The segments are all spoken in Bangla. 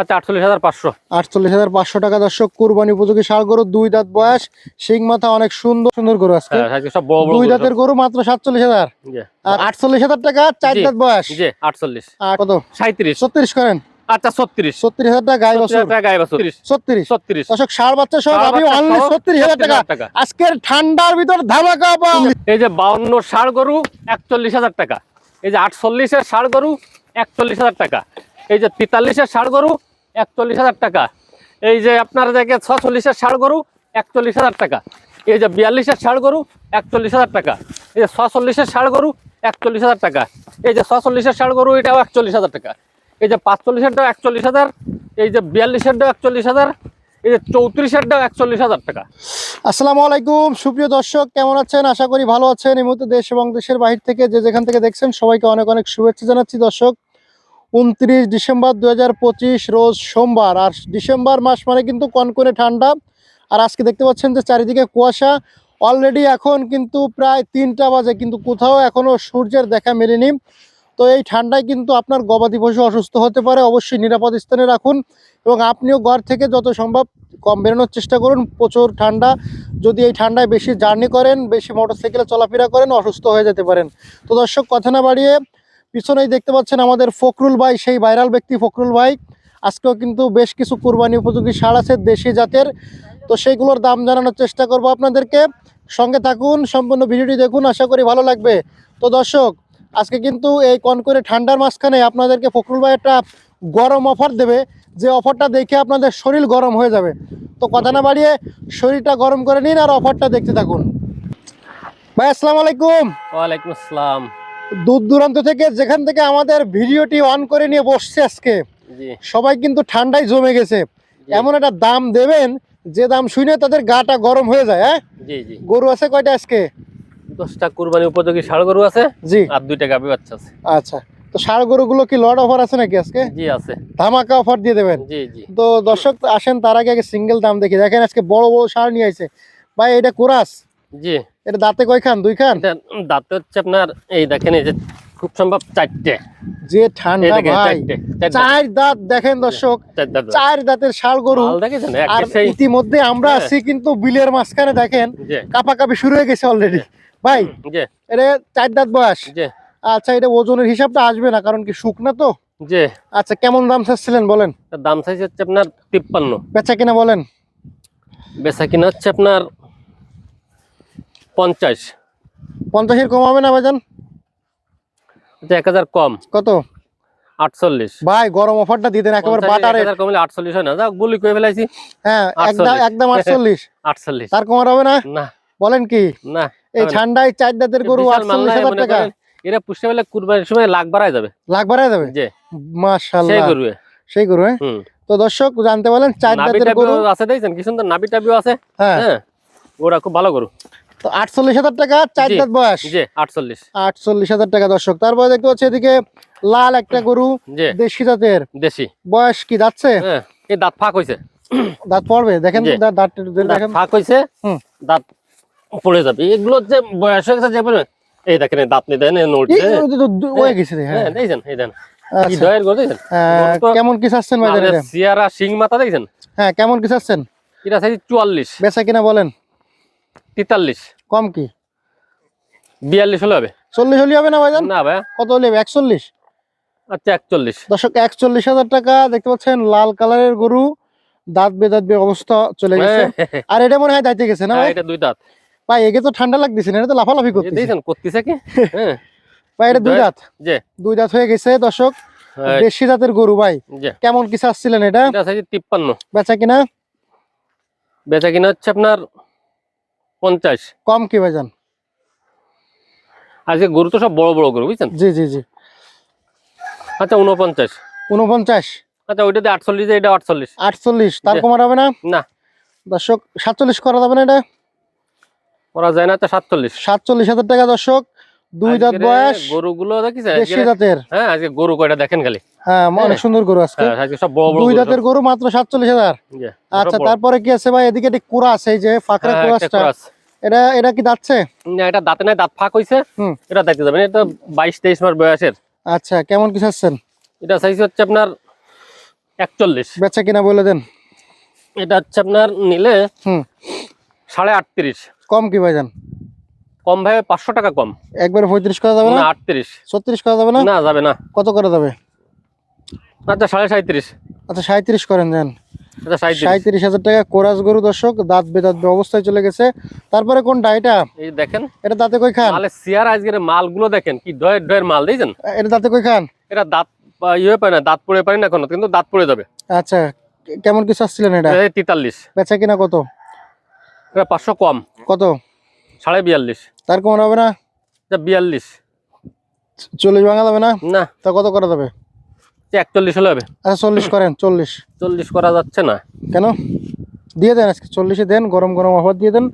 আচ্ছা আটচল্লিশ হাজার পাঁচশো। আটচল্লিশ হাজার পাঁচশো টাকা দর্শক কুরবানি উপযোগী ষাড় গরু দুই দাঁত বয়স শিং মাথা অনেক সুন্দর সুন্দর গরু আজকে। হ্যাঁ বড় দুই গরু দাঁতের গরু মাত্র সাতচল্লিশ হাজার। আর আটচল্লিশ হাজার টাকা চার দাঁত বয়স। আটচল্লিশ। কত? সাঁত্রিশ। ছত্রিশ করেন। আচ্ছা ছত্রিশ। ছত্রিশ হাজার টাকা গাই বছর গায়ে বছর ছত্রিশ। ছত্রিশ। দর্শক ষাড় বাচ্চা সহ ষাঁড় অনলি ছত্রিশ হাজার টাকা। টাকা। আজকের ঠান্ডার ভিতর ধামাকা এই যে বাউন্ন ষাড় গরু একচল্লিশ হাজার টাকা। এই যে আটচল্লিশের ষাড় গরু একচল্লিশ হাজার টাকা। এই যে তেতাল্লিশের ষাড় গরু একচল্লিশ হাজার টাকা। এই যে আপনার দেখে ছচল্লিশের ষাড় গরু, একচল্লিশ হাজার টাকা। এই যে বিয়াল্লিশের ষাড় গরু, একচল্লিশ হাজার টাকা। এই যে ছচল্লিশের ষাড় গরু, একচল্লিশ হাজার টাকা। এই যে ছচল্লিশের ষাড় গরু, এটাও একচল্লিশ হাজার টাকা। এই যে পাঁচচল্লিশেরটাও একচল্লিশ হাজার। এই যে বিয়াল্লিশেরটাও একচল্লিশ হাজার। এই যে চৌত্রিশেরটাও একচল্লিশ হাজার টাকা। আসসালামু আলাইকুম। সুপ্রিয় দর্শক, কেমন আছেন? আশা করি ভালো আছেন। এই মুহূর্তে দেশ এবং দেশের বাহির থেকে যে যেখান থেকে দেখছেন, সবাইকে অনেক অনেক শুভেচ্ছা জানাচ্ছি দর্শক। উনত্রিশ ডিসেম্বর দু হাজার পঁচিশ, রোজ সোমবার। আর ডিসেম্বর মাস মানে কিন্তু কনকনে ঠান্ডা। আর আজকে দেখতে পাচ্ছেন যে চারিদিকে কুয়াশা। অলরেডি এখন কিন্তু প্রায় তিনটা বাজে, কিন্তু কোথাও এখনও সূর্যের দেখা মেলেনি। তো এই ঠান্ডায় কিন্তু আপনার গবাদি পশু অসুস্থ হতে পারে। অবশ্যই নিরাপদ স্থানে রাখুন এবং আপনিও ঘর থেকে যত সম্ভব কম বেরোনোর চেষ্টা করুন। প্রচুর ঠান্ডা। যদি এই ঠান্ডায় বেশি জার্নি করেন, বেশি মোটরসাইকেলে চলাফেরা করেন, অসুস্থ হয়ে যেতে পারেন। তো দর্শক, কথা না বাড়িয়ে পিছনেই দেখতে পাচ্ছেন আমাদের ফখরুল ভাই, সেই ভাইরাল ব্যক্তি ফখরুল ভাই। আজকেও কিন্তু বেশ কিছু কুরবানি উপযোগী সার আছে দেশি জাতের। তো সেইগুলোর দাম জানানোর চেষ্টা করব আপনাদেরকে। সঙ্গে থাকুন, সম্পূর্ণ ভিডিওটি দেখুন, আশা করি ভালো লাগবে। তো দর্শক, আজকে কিন্তু এই কনকনে ঠান্ডার মাঝখানে আপনাদেরকে ফখরুল ভাই একটা গরম অফার দেবে। যে অফারটা দেখে আপনাদের শরীর গরম হয়ে যাবে। তো কথা না বাড়িয়ে শরীরটা গরম করে নিন আর অফারটা দেখতে থাকুন। ভাই, আসসালামু আলাইকুম। ওয়ালাইকুম আসসালাম। দূর দূরান্ত থেকে যেখান থেকে আমাদের ভিডিওটি অন করে নিয়ে বসছে আজকে সবাই কিন্তু ঠান্ডায় জমে গেছে। এমন একটা দাম দেবেন যে দাম শুনে তাদের গাটা গরম হয়ে যায় হ্যাঁ? গরু আছে কয়টা আজকে? দশটা কুরবানি উপযোগী ষাড় গরু আছে জি। আর দুইটা গাভী বাচ্চা আছে। আচ্ছা তো ষাড় গরুগুলো কি লট অফার আছে নাকি আজকে? জি আছে। ধামাকা অফার দিয়ে দেবেন। জি জি। তো দর্শক আসেন তার আগে আগে সিঙ্গেল দাম দেখি। দেখেন আজকে বড় বড় ষাড় নিয়ে আইছে। ভাই এটা কোরাস? জি। এটা দাঁতে কয় খান দুই খান দাঁতে হচ্ছে আপনার এই দেখেন এই যে খুব সম্ভব চারটে। যে ঠান্ডা ভাই চার দাঁত, দেখেন দর্শক চার দাঁত। চার দাঁতের গরু। আর ইতিমধ্যে আমরা হ্যাঁ। আছি কিন্তু বিলের মাঝখানে দেখেন কাপাকাপি শুরু হয়ে গেছে অলরেডি ভাই এটা চার দাঁত বয়স। আচ্ছা এটা ওজনের হিসাবটা আসবে না কারণ কি শুকনা তো? জি। আচ্ছা কেমন দাম চাচ্ছিলেন বলেন? দাম চাইছে হচ্ছে আপনার তিপ্পান্ন। বেচা কিনা বলেন? বেচা কিনা হচ্ছে আপনার পঞ্চাশ। পঞ্চাশের কম হবে না ভাইজান? এক হাজার কম। কত? আটচল্লিশ। ভাই গরম অফারটা দিতেন একেবারে পঞ্চাশ, বাটারে হাজার কমলে আটচল্লিশ হয় না। যাক করে ফেলাইছি। হ্যাঁ একদম একদম আটচল্লিশ। আটচল্লিশ। তার কমার হবে না? না। বলেন কি? না এই ঠান্ডায় চার দাঁতের গরু আটচল্লিশ হাজার টাকা। এরা পুষতে পেলে কুরবানির সময় লাখ বাড়ায় যাবে। লাখ বাড়ায় যাবে? যে মাশাল্লাহ। সেই গরু সেই গরু হ্যাঁ তো দর্শক জানতে পারলেন চার দাঁতের গরু। আছে দেখছেন কি সুন্দর নাভি টাবিও আছে। হ্যাঁ। হ্যাঁ ওরা খুব ভালো গরু। তো আটচল্লিশ হাজার টাকা চার দাঁত বয়স। জি আটচল্লিশ। আটচল্লিশ হাজার টাকা দর্শক। তারপরে দেখতে পাচ্ছি এদিকে লাল একটা গরু দেশি জাতের। দেশি। বয়স কি যাচ্ছে হ্যাঁ দাঁত ফাঁক হইছে। দাঁত পড়বে? দেখেন দাঁত ফাঁক পড়ে যাবে। এগুলো যে বয়স হয়ে গেছে যে এই দেখেন দাঁত নিয়ে দেন ওই গেছে হ্যাঁ। হ্যাঁ এই দেন আচ্ছা। কেমন কি চাচ্ছেন সিয়ারা শিং মাথা দেখছেন? হ্যাঁ কেমন কি চাচ্ছেন? এটা চাইছি চুয়াল্লিশ। বেচা কিনা বলেন। তেতাল্লিশ। কম কি? বিয়াল্লিশ হলে হবে। চল্লিশ হলে হবে না ভাইজান? না ভাই কত হলে হবে? একচল্লিশ? আচ্ছা একচল্লিশ। দর্শক একচল্লিশ হাজার টাকা দেখতে পাচ্ছেন লাল কালারের গরু দাঁত বে দাঁত বে অবস্থা চলে গেছে। হ্যাঁ, আর এটা মনে হয় দাইতে গেছে না এটা দুই দাঁত। ভাই এগে তো ঠান্ডা লাগতেছে না এটা তো লাফালাফি করতেছে। দেখছেন করতেছে কি? হ্যাঁ। ভাই এটা দুই দাঁত। যে। দুই দাঁত হয়ে গেছে দর্শক হ্যাঁ, দেশি জাতের গরু ভাই। কেমন কি চাচ্ছিলেন এটা? তিপ্পান্ন। বেচা কিনা? বেচা কিনা হচ্ছে আপনার পঞ্চাশ। কম কি ভাইজান? আজকে গরু তো সব বড় বড় গরু বুঝছেন? জি জি জি। আচ্ছা উনপঞ্চাশ উনপঞ্চাশ আচ্ছা ওইটাতে আটচল্লিশ এটা আটচল্লিশ। আটচল্লিশ তার। কমার হবে না? না। দর্শক সাতচল্লিশ করা যাবে না এটা? করা যায় না তো সাতচল্লিশ। সাতচল্লিশ হাজার টাকা দর্শক দুই দাঁত বয়স গরুগুলো জাতের। হ্যাঁ আজকে গরু কয়টা দেখেন খালি? হ্যাঁ অনেক হ্যাঁ। সুন্দর গরু আজকে। হ্যাঁ, দুই গরু দাঁতের গরু মাত্র সাতচল্লিশ হাজার। আচ্ছা তারপরে কি আছে ভাই? এদিকে একটি আছে যে ফাঁকড়া হ্যাঁ। এটা এটা কি যাচ্ছে না, এটা দাঁতে নাই দাঁত ফাঁক হইছে। এটা দেখতে যাবেন এটা বাইশ তেইশ মাস বয়সের। আচ্ছা কেমন কি চাচ্ছেন? এটা চাইছে হচ্ছে আপনার একচল্লিশ। বেচা কিনা বলে দেন। এটা হচ্ছে আপনার নিলে সাড়ে আটত্রিশ। কম কি ভাইজান? কম ভাই পাঁচশো টাকা কম। একবারে পঁয়ত্রিশ করা যাবে না? না আটত্রিশ। ছত্রিশ করা যাবে না? না যাবে না। কত করা যাবে? আচ্ছা সাড়ে সাঁত্রিশ। আচ্ছা সাঁত্রিশ করেন যান সাঁত্রিশ। হাজার টাকা কোরাস গরু দর্শক দাঁত বেদাত অবস্থায় চলে গেছে। তারপরে কোনটা এটা? এই দেখেন এটা দাঁতে কই খান? সিয়ার আজকের মালগুলো দেখেন কি ডয়ের ডয়ের মাল দিয়েছেন এটা দাঁতে কই খান? এটা দাঁত ইয়ে পায় না দাঁত পড়ে পারে না এখনও কিন্তু দাঁত পড়ে যাবে। আচ্ছা কেমন কি চাচ্ছিলেন এটা? তেতাল্লিশ। বেচা কিনা কত? এটা পাঁচশো কম। কত? সাড়ে বিয়াল্লিশ। তার কমন হবে না? বিয়াল্লিশ। চল্লিশ ভাঙা যাবে না? না। তা কত করা যাবে? একচল্লিশ হলে হবে? আচ্ছা চল্লিশ করেন চল্লিশ। চল্লিশ করা যাচ্ছে না। কেন? দিয়ে দেন আজকে চল্লিশে দেন গরম গরম অফার দিয়ে দেন।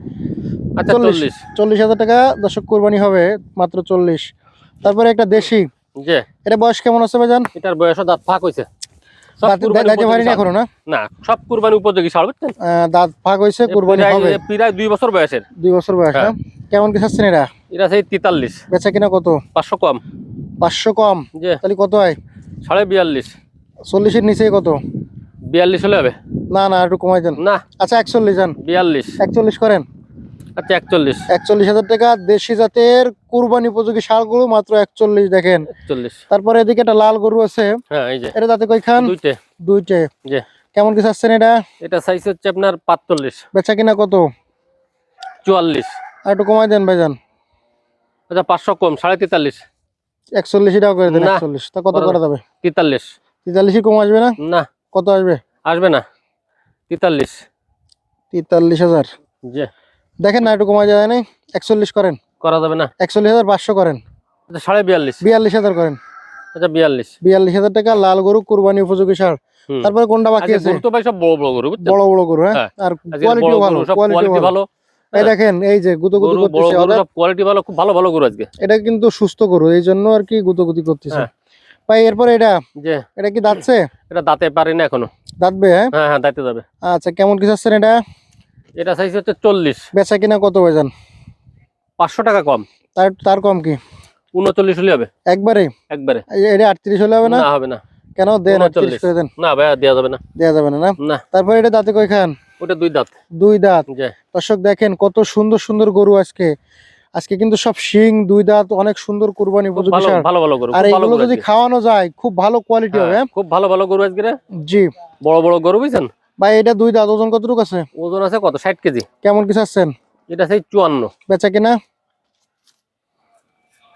আচ্ছা চল্লিশ। চল্লিশ। হাজার টাকা দর্শক কোরবানি হবে মাত্র চল্লিশ। তারপরে একটা দেশি। যে? এটা বয়স কেমন আছে ভাইজান? এটার দাঁত ফাঁক হয়েছে না সব কুরবানি উপযোগী বুঝছেন? দাঁত হয়েছে কোরবানি প্রায়- হবে। প্রায় দুই বছর বয়সের। দুই বছর বয়স না? হ্যাঁ। কেমন কি চাচ্ছেন সেই তেতাল্লিশ। বেচা কিনা কত? পাঁচশো কম। পাঁচশো কম। তাহলে কত হয়? সাড়ে বিয়াল্লিশ। চল্লিশের নিচে কত? বিয়াল্লিশ হলে হবে। না না একটু কমাই দেন। না। আচ্ছা একচল্লিশ যান বিয়াল্লিশ। একচল্লিশ করেন? আচ্ছা একচল্লিশ। একচল্লিশ হাজার টাকা দেশি জাতের কুরবানি উপযোগী ষাড়গুলো মাত্র একচল্লিশ দেখেন। একচল্লিশ। তারপরে এদিকে একটা লাল গরু আছে। হ্যাঁ এই যে। এটা দাঁতে কই খান দুইটে। দুইটে। যে। কেমন কি চাচ্ছেন এটা? এটা সাইজ হচ্ছে আপনার পাঁচচল্লিশ। বেচা কিনা কত? চুয়াল্লিশ। আর একটু কমাই দেন ভাইজান। আচ্ছা পাঁচশো কম সাড়ে তেতাল্লিশ। একচল্লিশ টাকা করে দেন একচল্লিশ। তা কত করা যাবে? তেতাল্লিশ। তেতাল্লিশই কম আসবে না? না। কত আসবে? আসবে না। তেতাল্লিশ। তেতাল্লিশ হাজার। দেখেন না একটু কমাই যায় একচল্লিশ করেন। করা যাবে না। একচল্লিশ হাজার পাঁচশো করেন। আচ্ছা সাড়ে বিয়াল্লিশ। বিয়াল্লিশ হাজার করেন। আচ্ছা বিয়াল্লিশ। বিয়াল্লিশ হাজার টাকা লাল গরু কুরবানি উপযোগী সার। তারপরে কোনটা বাকি আছে? ভাই সব বড় বড় গরু বড় বড় গরু হ্যাঁ? হ্যাঁ। আর কোয়ালিটি ভালো কোয়ালিটি ভালো। এই দেখেন এই যে করতেছে কোয়ালিটি ভালো খুব ভালো ভালো গরু আজকে। এটা কিন্তু সুস্থ গরু এই জন্য আর কি করতেছে। হ্যাঁ। ভাই এরপরে এটা? যে? এটা কি দাঁতছে? এটা দাঁতে পারে না এখনও। দাঁতবে হ্যাঁ? হ্যাঁ হ্যাঁ দাঁতে যাবে। আচ্ছা কেমন কি চাচ্ছেন এটা? এটা সাইজ হচ্ছে চল্লিশ। বেচা কিনা কত ভাইজান? পাঁচশো টাকা কম। তার তার কম কি? উনচল্লিশ হলে হবে। একবারে? একবারে। এই- এটা আটত্রিশ হলে হবে না? না হবে না। কেন? দেন 39 করে দেন। না ভাইয়া দেওয়া যাবে না। দেওয়া যাবে না না? না। তারপরে এটা দাঁতে কই খান ওটা দুই দাঁত। দুই দাঁত। দর্শক দেখেন কত সুন্দর সুন্দর গরু আজকে। আজকে কিন্তু সব শিং দুই দাঁত অনেক সুন্দর কুরবানি উপযোগী ভালো ভালো ভালো গরু আর গরু যদি খাওয়ানো যায় খুব ভালো কোয়ালিটি হবে হ্যাঁ, হ্যাঁ? খুব ভালো ভালো গরু আজকে জি। বড় বড় গরু বুঝছেন? ভাই এটা দুই দাঁত ওজন কতটুকু আছে? ওজন আছে কত? ষাট কেজি। কেমন কি চাচ্ছেন? এটা সেই চুয়ান্ন। বেচা কিনা?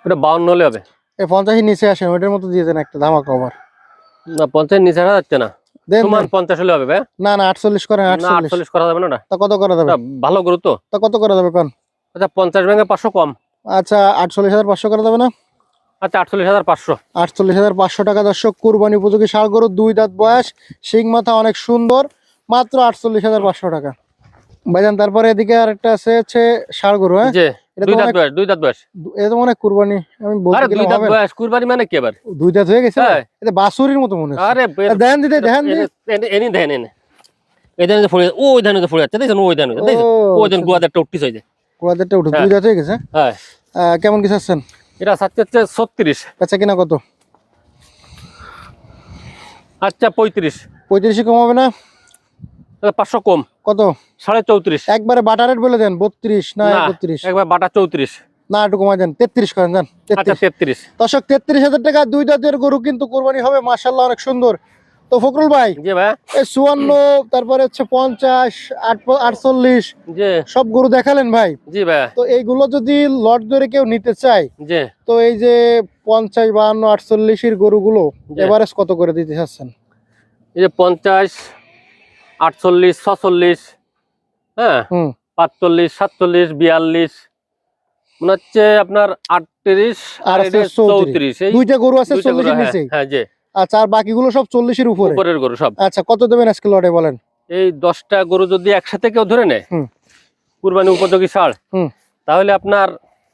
এটা বাউন্ন হলে হবে। এই পঞ্চাশের নিচে আসেন ওইটার মতো দিয়ে দেন একটা ধামা কভার না পঞ্চাশ নিচে আসা যাচ্ছে না। সমান দেন। পঞ্চাশ হলে হবে ভাই? না না আটচল্লিশ করেন না আটচল্লিশ। আটচল্লিশ করা যাবে না তা কত করা যাবে? ভালো গরু তা কত করা যাবে কোন? আচ্ছা কম। আচ্ছা আটচল্লিশ হাজার পাঁচশো করা যাবে না? আচ্ছা আটচল্লিশ হাজার পাঁচশো। আটচল্লিশ হাজার পাঁচশো টাকা দর্শক কুরবানি উপযোগী ষাড় গরু দুই দাঁত বয়স শিং মাথা অনেক সুন্দর মাত্র আটচল্লিশ হাজার পাঁচশো টাকা। ভাইজান তারপরে এদিকে আরেকটা আছে হচ্ছে ষাড় গরু হ্যাঁ? দুই তো দাঁত বয়স দুই দাঁত বয়স। এটা তো মনে কুরবানি আমি বলতে দুই দাঁত বয়স কুরবানি মানে কি এবার দুই দাঁত হয়ে গেছে হ্যাঁ। এটা বাসুরির মতো মনে হচ্ছে। আরে তা দিতে দেন দি এনি দেন এনে। এই ধানে ফুড়ে ওই ধানে ফুড়ে যাচ্ছে দেখছেন? ওই ধানে দেখছেন? ওই ধান আচ্ছা। গুয়াতে একটা উঠতিস হয়েছে উঠে হ্যাঁ। দুই দাঁত হয়ে গেছে? হ্যাঁ। আহ, কেমন কি চাচ্ছেন? এটা হচ্ছে ছত্রিশ। বেচা কিনা কত? আচ্ছা পঁয়ত্রিশ। পঁয়ত্রিশে কম হবে না? পাঁচশো কম। কত? সাড়ে চৌত্রিশ। একবারে বাটা রেট বলে দেন বত্রিশ না একত্রিশ। একবার বাটা চৌত্রিশ। না একটু কমাই দেন তেত্রিশ করেন যান আচ্ছা তেত্রিশ। দর্শক তেত্রিশ হাজার টাকা দুই দাঁতের গরু কিন্তু কোরবানি হবে মার্শাল্লাহ অনেক সুন্দর। তো ফখরুল ভাই জি ভাই। এই চুয়ান্ন তারপরে হচ্ছে পঞ্চাশ আট- আটচল্লিশ সব গরু দেখালেন ভাই? জি ভাই। তো এইগুলো যদি লট ধরে কেউ নিতে চায় তো এই যে পঞ্চাশ বাহান্ন আটচল্লিশের গরুগুলো জি। এভারেজ কত করে দিতে চাচ্ছেন? এই যে পঞ্চাশ আটচল্লিশ ছচল্লিশ হ্যাঁ? পাঁচচল্লিশ সাতচল্লিশ বিয়াল্লিশ মনে হচ্ছে আপনার আটত্রিশ আর চৌত্রিশ। দুইটা গরু আছে হ্যাঁ, হ্যাঁ আচ্ছা আর বাকিগুলো সব চল্লিশের উপরে? উপরের গরু সব। আচ্ছা কত দেবেন আজকে লটে বলেন? এই দশটা গরু যদি একসাথে কেউ ধরে নেয় কুরবানি উপযোগী হুম। তাহলে আপনার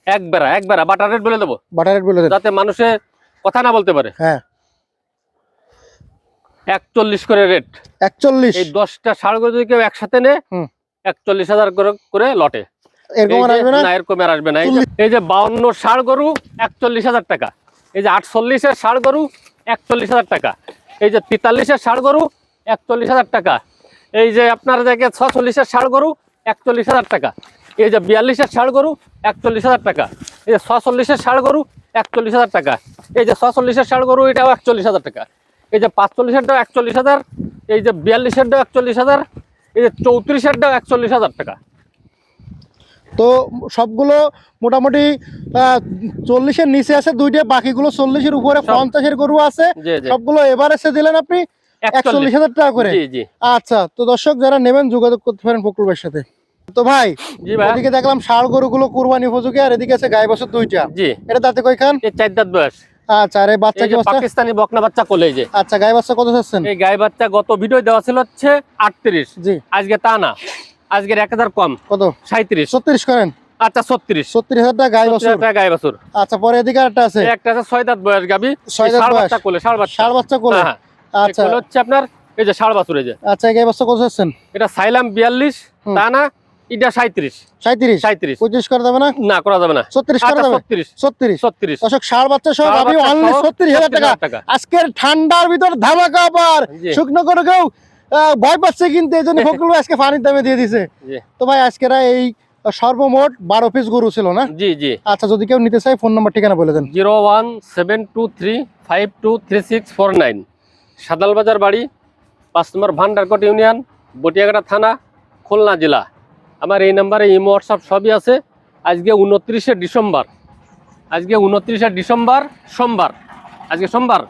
এক বেড়া এক বেড়া বাটার রেট বলে দেবো। বাটা রেট বলে দেন। যাতে মানুষে কথা না বলতে পারে। হ্যাঁ। একচল্লিশ করে রেট একচল্লিশ? এই দশটা ষাড় গরু যদি কেউ একসাথে নেয় হুম। একচল্লিশ হাজার করে লটে। এরকম আর আসবে না? না না। এই যে বাউন্ন ষাড় গরু একচল্লিশ হাজার টাকা। এই যে আটচল্লিশের ষাড় গরু একচল্লিশ হাজার টাকা। এই যে তেতাল্লিশের ষাড় গরু একচল্লিশ হাজার টাকা। এই যে আপনার দেখে ছচল্লিশের ষাড় গরু একচল্লিশ হাজার টাকা। এই যে বিয়াল্লিশের ষাড় গরু একচল্লিশ হাজার টাকা। এই যে ছচল্লিশের ষাড় গরু একচল্লিশ হাজার টাকা। এই যে ছচল্লিশের ষাড় গরু এটাও একচল্লিশ হাজার টাকা। এই যে পাঁচচল্লিশেরটাও একচল্লিশ হাজার এই যে বিয়াল্লিশেরটাও একচল্লিশ হাজার এই যে চৌত্রিশেরটাও একচল্লিশ হাজার টাকা। তো সবগুলো মোটামুটি চল্লিশের নিচে আছে দুইটা বাকিগুলো চল্লিশের উপরে পঞ্চাশের গরু আছে। সবগুলো এভারেজে দিলেন আপনি একচল্লিশ। হাজার টাকা করে। আচ্ছা তো দর্শক যারা নেবেন যোগাযোগ করতে পারেন ফকরুলের সাথে। তো ভাই ওদিকে দেখলাম ষাড় গরুগুলো কুরবানি উপযোগী আর এদিকে আছে গায়ে বছর দুইটা। এটা তাতে কয়খান? চার দাঁত বয়স। আচ্ছা আর বাচ্চা কি পাকিস্তানি বকনা বাচ্চা কোলে এই যে আচ্ছা গায়ে বাচ্চা কত চাচ্ছেন এই গায়ে বাচ্চা গত ভিডিও দেওয়া ছিল হচ্ছে আটত্রিশ। জি। আজকে তা না। আজকের কম। কত? করেন? আচ্ছা ছত্রিশ। ছত্রিশ হাজার টাকা গায়ে বছর। গায়ে বাছুর। আচ্ছা পরে এদিকে একটা আছে। একটা আছে দাঁত বয়স গাবি। ছয় দাঁত বয়স। বাচ্চা কোলে ষাড় বাচ্চা। ষাড় বাচ্চা কোলে। হ্যাঁ, আচ্ছা। কোলে হচ্ছে আপনার এই যে ষাড় বাছুর এই যে। আচ্ছা এই বাচ্চা কত চাচ্ছেন এটা সাইলাম বিয়াল্লিশ হুম। তা না এটা সাঁত্রিশ সাঁত্রিশ সাঁত্রিশ পঁয়ত্রিশ করে দেবে না? না করা যাবে না। ছত্রিশ করে আচ্ছা ছত্রিশ। ছত্রিশ। ছত্রিশ। দর্শক ষাড় বাচ্চা সহ আমি অনলি সহ ছত্রিশ হাজার টাকা। টাকা। আজকের ঠান্ডার ভিতর ধামাকা আবার। শুকনো করে কেউ ভয় পাচ্ছে কিন্তু এই জন্য ফকরুল আজকে পানির দামে দিয়ে দিছে। তো ভাই আজকের এই সর্বমোট বারো পিস গরু ছিল না? জি জি। আচ্ছা যদি কেউ নিতে চাই ফোন নাম্বার ঠিকানা বলে দেন। Zero one seven two three five two three six four nine. সাদালবাজার বাড়ি পাঁচ নম্বর ভান্ডারকোট ইউনিয়ন বটিয়াঘাটা থানা খুলনা জেলা। আমার এই নাম্বারে ইমো হোয়াটসঅ্যাপ সবই আছে। আজকে উনত্রিশে ডিসেম্বর। আজকে উনত্রিশে ডিসেম্বর সোমবার। আজকে সোমবার।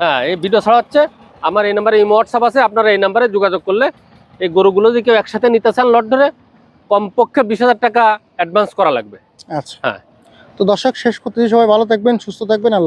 হ্যাঁ এই ভিডিও ছাড়া হচ্ছে। আমার এই নাম্বারে ইমো হোয়াটসঅ্যাপ আছে আপনারা এই নাম্বারে যোগাযোগ করলে এই গরুগুলো যদি কেউ একসাথে নিতে চান লট ধরে কমপক্ষে বিশ হাজার টাকা অ্যাডভান্স করা লাগবে। আচ্ছা। হ্যাঁ। তো দর্শক শেষ করতে সবাই ভালো থাকবেন সুস্থ থাকবেন। আল্লাহ